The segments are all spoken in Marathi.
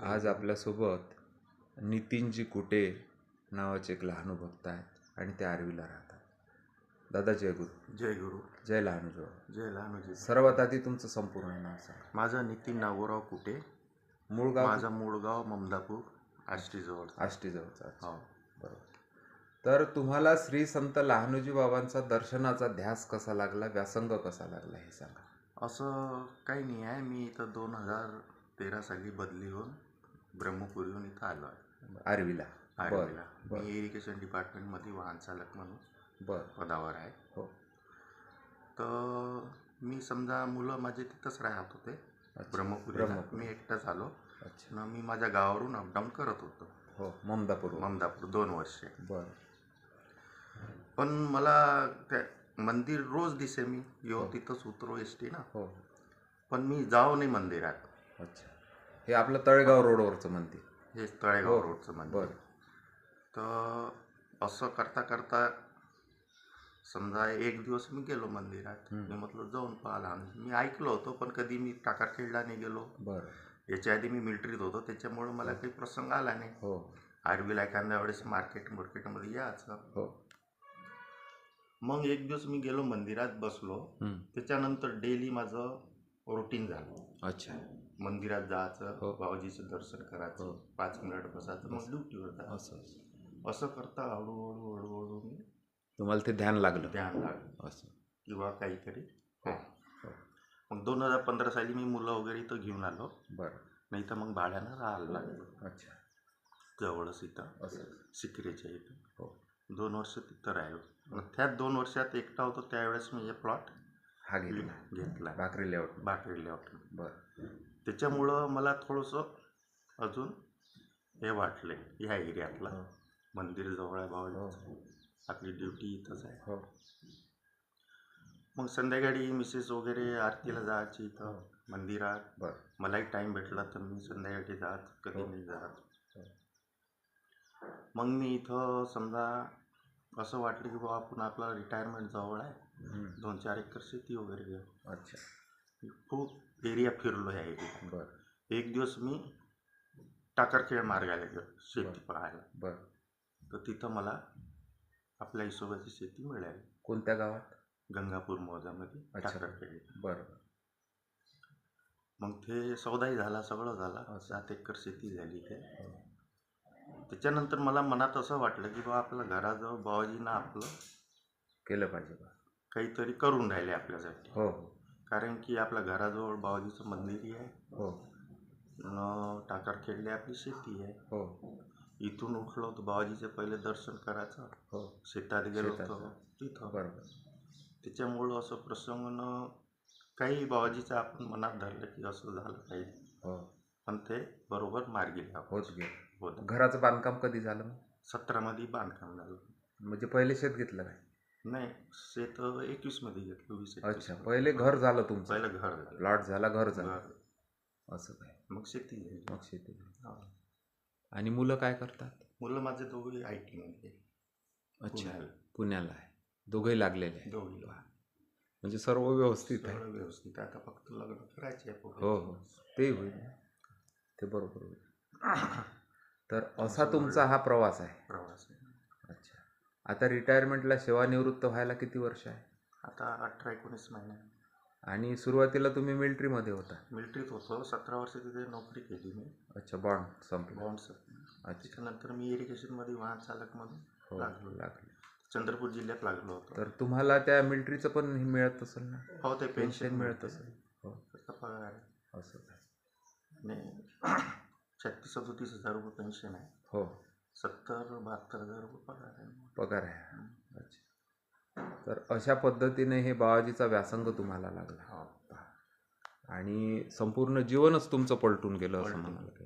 आज आपल्यासोबत नितीनजी कुटे नावाचे एक लहानू भक्त आहेत आणि ते आर्वीला राहतात. दादा जय गुरु. जय गुरु. जय लहानूजी जय लहानोजी. सर्वात आधी तुमचं संपूर्ण नाव सांगा. माझं नितीन नागोराव कुटे. मूळ गाव? माझं मूळ गाव ममदापूर आष्टीजवळ. आष्टीजवळचा. हो. बरोबर. तर तुम्हाला श्री संत लहानूजी बाबांचा दर्शनाचा ध्यास कसा लागला? व्यासंग कसा लागला हे सांगा. असं काही नाही आहे. मी इथं दोन हजार तेरा साली बदली होऊन ब्रह्मपुरीहून इथं आलो आहे. आर्वीला. आर्वीला. मी इरिगेशन डिपार्टमेंटमध्ये वाहन चालक म्हणून बर. पदावर आहे. हो. तर मी समजा मुलं माझे तिथंच राहत होते. ब्रह्मपुरी. मी एकटाच आलो अच्छा. न मी माझ्या गावावरून अपडाऊन करत होतो. हो ममदापूर ममदापूर दोन वर्षे. बर. पण मला त्या मंदिर रोज दिसे मी. यो तिथंच उतरो एस टी ना. हो. पण मी जाऊ नाही मंदिरात. अच्छा. हे आपलं तळेगाव रोडवरचं मंदिर. हे तळेगाव हो. रोडचं मंदिर. बरं. तर असं करता करता समजा एक दिवस मी गेलो मंदिरात. हम्म. मी म्हटलं जाऊन पाहिला मी ऐकलं होतं पण कधी मी टाकारखेडला नाही गेलो. बरं. याच्या आधी मी मिलिटरीत होतो त्याच्यामुळं मला काही प्रसंग आला नाही. हो. आरबीला एखाद्या वेळेस मार्केट मार्केटमध्ये यायचं. हो. मग एक दिवस मी गेलो मंदिरात बसलो. त्याच्यानंतर डेली माझं रुटीन झालं. अच्छा. मंदिरात जायचं हो. बाबाजीचं दर्शन करायचं हो. पाच मिनिट बसायचं मग ड्युटीवर जायचं. असं करता हळूहळू हळूहळू मी तुम्हाला ते ध्यान लागलं. ध्यान लागलं. असं. किंवा काहीतरी. हो. हा. हो. मग दोन हजार पंधरा साली मी मुलं वगैरे इथं घेऊन आलो. बरं. नाही तर मग भाड्यानं राहायला लागलो. अच्छा. जवळच इथं. असं. सिकरेच्या इथं. हो. दोन वर्ष तिथं राहिलो मग त्यात दोन वर्षात एकटा होतो त्यावेळेस मी हे प्लॉट हा घेतला. घेतला. भाकरी लेआउट बाकरी लेआउट बरं. त्याच्यामुळं मला थोडंसं अजून हे वाटले ह्या एरियातला. हो. मंदिर जवळ आहे हो. भाऊ आपली ड्युटी इथंच आहे. हो. मग संध्याकाळी मिसेस वगैरे आरतीला जायची इथं. हो. मंदिरात. बरं. मलाही टाईम भेटला तर मी संध्याकाळी जात कधी हो. नाही जात. हो. मग मी इथं समजा असं वाटलं की बाबा आपण आपला रिटायरमेंट जवळ आहे. दोन चार एकर शेती वगैरे घेऊ. अच्छा. खूप एरिया फिरलो ह्या एरिया बरं. एक दिवस मी टाकरखेड मार्गाला गेलो शेती. पाहायला. बरं. तर तिथं मला आपल्या हिशोबाची शेती मिळाली. कोणत्या गावात? गंगापूर मौजामध्ये अच्छा. टाकरखेड बरं मग ते सौदाही झाला सगळं झाला. सात एकर शेती झाली ते. त्याच्यानंतर मला मनात असं वाटलं की बा आपलं घराजवळ बाबाजीनं आपलं केलं पाहिजे बा. काहीतरी करून राहिले आपल्यासाठी. हो हो. कारण की आपल्या घराजवळ बाबाजीचं मंदिरही आहे. हो. न टाकरखेडले आपली शेती आहे. हो. इथून उठलो तर बाबाजीचे पहिले दर्शन करायचं. हो. शेतात गेलो. तर तिथं. बरोबर. त्याच्यामुळं असं प्रसंगनं काही बाबाजीचं आपण मनात धरलं की असं झालं पाहिजे. हो. पण ते बरोबर मार्गी लागलं. होच गे होतं घराचं बांधकाम कधी झालं मग? सतरामध्ये बांधकाम झालं. म्हणजे पहिले शेत घेतलं काय नाही शेत एकवीसमध्ये घेतलं वीस अच्छा. पहिले घर झालं तुमचं. पहिलं घर झालं. प्लॉट झाला घर झालं. घर. असं काय? मग शेती झाली मग शेती हा. आणि मुलं काय करतात? मुलं माझे दोघे आय टीमध्ये अच्छा पुण्याला. पुण्याला आहे. दोघंही लागलेले आहे दोघे म्हणजे सर्व व्यवस्थित आहे. सगळं व्यवस्थित. आता फक्त लग्न करायचे आहे. हो हो. ते होईल. ते बरोबर होईल. तर असा तुमचा हा प्रवास आहे? प्रवास आहे. अच्छा. आता रिटायरमेंटला सेवानिवृत्त व्हायला किती वर्ष आहे? आता अठरा एकोणीस महिने. आणि सुरुवातीला तुम्ही मिलिटरीमध्ये होता? मिलिटरीत होतो. सतरा वर्ष तिथे नोकरी केली मी. अच्छा बॉन्ड संपलं. बॉन्ड्स अच्छा. त्याच्यानंतर मी इरिगेशनमध्ये वाहन चालक म्हणून हो लागलो. लागलं. चंद्रपूर जिल्ह्यात लागलो होतो. तर तुम्हाला त्या मिलिटरीचं पण हे मिळत असेल ना? हो ते पेन्शन पेन्शन मिळत. असेल. हो. त्याचा पगार आहे. असं काय. आणि छत्तीस सदोतीस हजार रुपये पेन्शन आहे. हो. सत्तर बहात्तर हजार रुपये पगार आहे. पगार आहे. अच्छा. तर अशा पद्धतीने हे बाबाजीचा व्यासंग तुम्हाला लागला. हो. आणि संपूर्ण जीवनच तुमचं पलटून गेलं असं हरकत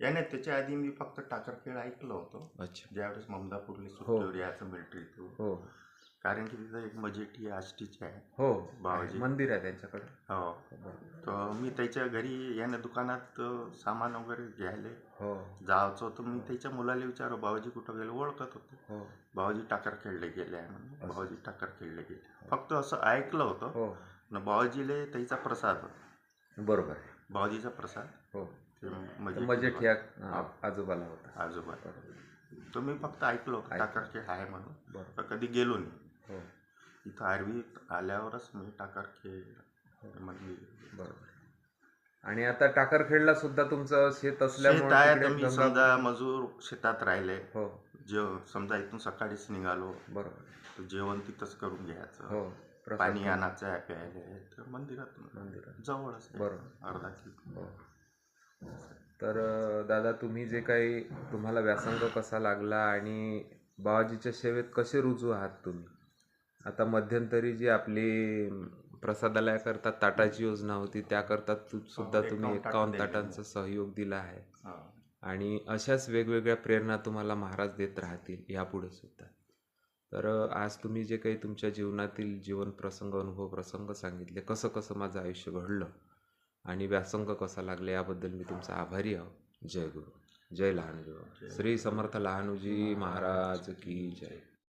याने त्याच्या आधी मी फक्त टाकरखेड ऐकलं होतं. अच्छा. ज्यावेळेस ममदापूरली सुट्टीवर यायचं मिलिटरी हो. कारण की तिथं एक मजेटी आष्टीची आहे. हो बाबाजी. मंदिर आहे त्यांच्याकडे. हो. तर मी त्याच्या घरी याने दुकानात सामान वगैरे घ्यायला. हो. जायचं होतं मी त्याच्या मुलाला विचारू बाबाजी कुठं गेले? ओळखत होते. हो. बाबाजी टाकर खेळले गेले आहे म्हणून. बाबाजी टाकर खेळले गेले. फक्त असं ऐकलं होतं. हो. न बाबाजीले त्याचा प्रसाद होता. बरोबर बाबाजीचा प्रसाद. हो. तर आ- आजोबाला होता. आजोबा. तो मी फक्त ऐकलो ऐकलं. टाकारखे आहे म्हणून. कधी गेलो नाही. हो. इथं आरवीत आल्यावरच मी टाकारखे मधली बरोबर. आणि आता टाकरखेडला सुद्धा तुमचं शेत असल्यामुळे शेत आहे तिकडे तर मी गंगा- समजा मजूर शेतात राहिले. हो. जेव समजा इथून सकाळीच निघालो बरोबर. तर जेवण तिथंच करून घ्यायचं. हो प्रसाद पाणी आणायचं आहे प्यायला तर मंदिरात. मंदिरात. जवळच आहे. बरोबर. अर्धा किलो हो. तर अं, दादा तुम्ही जे काही तुम्हाला व्यासंग कसा लागला आणि बाबाजीच्या सेवेत कसे रुजू आहात तुम्ही? आता मध्यंतरी जी आपली प्रसादालयाकरता ताटाची योजना होती त्याकरता तू सुद्धा हो, तुम्ही एकावन्न. ताटांचा सहयोग दिला आहे. आणि अशाच वेगवेगळ्या प्रेरणा तुम्हाला महाराज देत राहतील यापुढे सुद्धा तर आज तुम्ही जे काही तुमच्या जीवनातील जीवन प्रसंग अनुभव प्रसंग सांगितले कसं कसं माझं आयुष्य घडलं आणि व्यासंग कसा लागला याबद्दल मी तुमचा आभारी आहो जय गुरु जय लहानजी बाबा. श्री समर्थ लहानूजी महाराज की जय